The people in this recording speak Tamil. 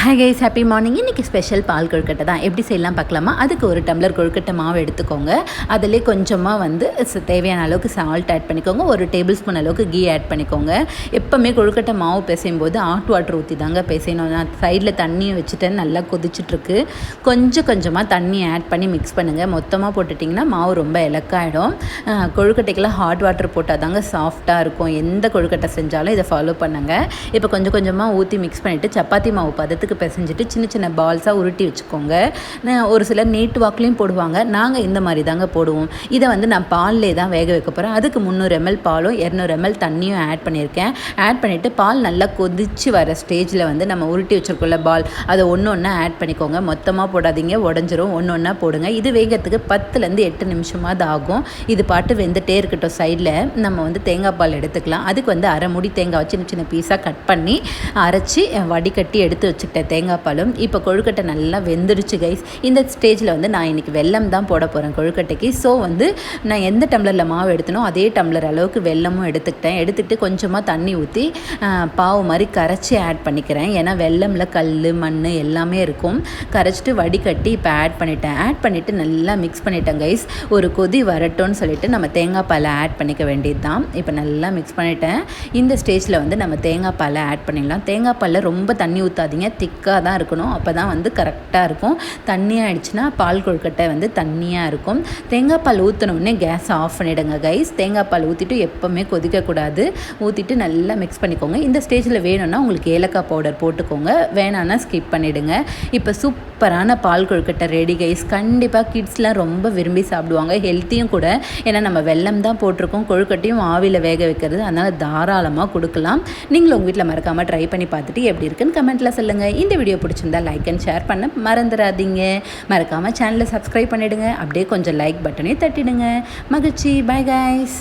ஹாய் கைஸ் ஹாப்பி மார்னிங் இன்றைக்கி ஸ்பெஷல் பால் கொழுக்கட்டை தான். எப்படி செய்யலாம் பார்க்கலாமா? அதுக்கு ஒரு டம்ளர் கொழுக்கட்டை மாவு எடுத்துக்கோங்க. அதிலே கொஞ்சமாக வந்து தேவையான அளவுக்கு சால்ட் ஆட் பண்ணிக்கோங்க. ஒரு டேபிள் ஸ்பூன் அளவுக்கு கீ ஆட் பண்ணிக்கோங்க. எப்போவுமே கொழுக்கட்டை மாவு பிசையும் போது ஹாட் வாட்டர் ஊற்றி தாங்க பிசையணும். நான் சைடில் தண்ணியை வச்சுட்டேன். நல்லா கொதிச்சிட்ருக்கு. கொஞ்சம் கொஞ்சமாக தண்ணி ஆட் பண்ணி மிக்ஸ் பண்ணுங்கள் மொத்தமாக போட்டுட்டிங்கன்னா மாவு ரொம்ப இலக்காயிடும். கொழுக்கட்டைக்கெல்லாம் ஹாட் வாட்டர் போட்டால் தாங்க சாஃப்டாக இருக்கும். எந்த கொழுக்கட்டை செஞ்சாலும் இதை ஃபாலோ பண்ணுங்க. இப்போ கொஞ்சம் கொஞ்சமாக ஊற்றி மிக்ஸ் பண்ணிவிட்டு சப்பாத்தி மாவு பதத்துக்கு பிசைஞ்சிட்டு சின்ன சின்ன பால்ஸாக உருட்டி வச்சுக்கோங்க. நான் ஒரு சிலர் நீட் வாக்குலேயும் போடுவாங்க. நாங்கள் இந்த மாதிரி தாங்க போடுவோம். இதை வந்து நான் பால்லே தான் வேக வைக்க போகிறேன் அதுக்கு முந்நூறு எம்எல் பாலும் இரநூறு எம்எல் தண்ணியும் ஆட் பண்ணியிருக்கேன். ஆட் பண்ணிவிட்டு பால் நல்லா கொதிச்சு வர ஸ்டேஜில் வந்து நம்ம உருட்டி வச்சுருக்கோம்ல பால் அதை ஒன்று ஒன்றா ஆட் பண்ணிக்கோங்க. மொத்தமாக போடாதீங்க. உடஞ்சிரும். ஒன்று ஒன்றா போடுங்க. இது வேகத்துக்கு பத்துலேருந்து எட்டு நிமிஷமாவது ஆகும். இது பாட்டு வெந்துட்டே இருக்கட்டும் சைடில் நம்ம வந்து தேங்காய் பால் எடுத்துக்கலாம். அதுக்கு வந்து அரை முடி தேங்காய் சின்ன சின்ன பீஸாக கட் பண்ணி அரைச்சி வடிகட்டி எடுத்து வச்சுட்டேன். கொழுக்கட்டை தேங்காய் பாலும் இப்போ கொழுக்கட்டை நல்லா வெந்துடுச்சு கைஸ் இந்த ஸ்டேஜில் வந்து நான் இன்றைக்கி வெல்லம் தான் போட போகிறேன் கொழுக்கட்டைக்கு. ஸோ வந்து நான் எந்த டம்ளரில் மாவு எடுத்தனோ அதே டம்ளர் அளவுக்கு வெல்லமும் எடுத்துக்கிட்டேன். எடுத்துக்கிட்டு கொஞ்சமாக தண்ணி ஊற்றி பாவு மாதிரி கரைச்சி ஆட் பண்ணிக்கிறேன். ஏன்னா வெல்லமில் கல் மண் எல்லாமே இருக்கும். கரைச்சிட்டு வடிகட்டி இப்போ ஆட் பண்ணிட்டேன். ஆட் பண்ணிவிட்டு நல்லா மிக்ஸ் பண்ணிட்டேன் கைஸ் ஒரு கொதி வரட்டும்னு சொல்லிட்டு நம்ம தேங்காய் பாலை ஆட் பண்ணிக்க வேண்டியது தான் இப்போ நல்லா மிக்ஸ் பண்ணிட்டேன். இந்த ஸ்டேஜில் வந்து நம்ம தேங்காய் பாலை ஆட் பண்ணிடலாம். தேங்காய் பாலில் ரொம்ப தண்ணி ஊற்றாதீங்க திக்காக தான் இருக்கணும். அப்போ தான் வந்து கரெக்டாக இருக்கும். தண்ணியாக ஆயிடுச்சுன்னா பால் கொழுக்கட்டை வந்து தண்ணியாக இருக்கும். தேங்காய் பால் ஊற்றினோடனே கேஸ் ஆஃப் பண்ணிவிடுங்க கைஸ் தேங்காய் பால் ஊற்றிட்டு எப்போவுமே கொதிக்கக்கூடாது. ஊற்றிட்டு நல்லா மிக்ஸ் பண்ணிக்கோங்க. இந்த ஸ்டேஜில் வேணும்னா உங்களுக்கு ஏலக்காய் பவுடர் போட்டுக்கோங்க. வேணான்னா ஸ்கிப் பண்ணிவிடுங்க இப்போ சூப்பரான பால் கொழுக்கட்டை ரெடி கைஸ் கண்டிப்பாக கிட்ஸ்லாம் ரொம்ப விரும்பி சாப்பிடுவாங்க. ஹெல்த்தியும் கூட. ஏன்னா நம்ம வெள்ளம் தான் போட்டிருக்கோம். கொழுக்கட்டையும் ஆவியில் வேக வைக்கிறது. அதனால் தாராளமாக கொடுக்கலாம். நீங்களும் உங்கள் வீட்டில் மறக்காமல் ட்ரை பண்ணி பார்த்துட்டு எப்படி இருக்குன்னு கமெண்ட்டில் சொல்லுங்கள் இந்த வீடியோ பிடிச்சிருந்தா லைக் அண்ட் ஷேர் பண்ண மறந்துடாதீங்க மறக்காமல் சேனலை சப்ஸ்கிரைப் பண்ணிவிடுங்க அப்படியே கொஞ்சம் லைக் பட்டனே தட்டிடுங்க. மகிழ்ச்சி. Bye guys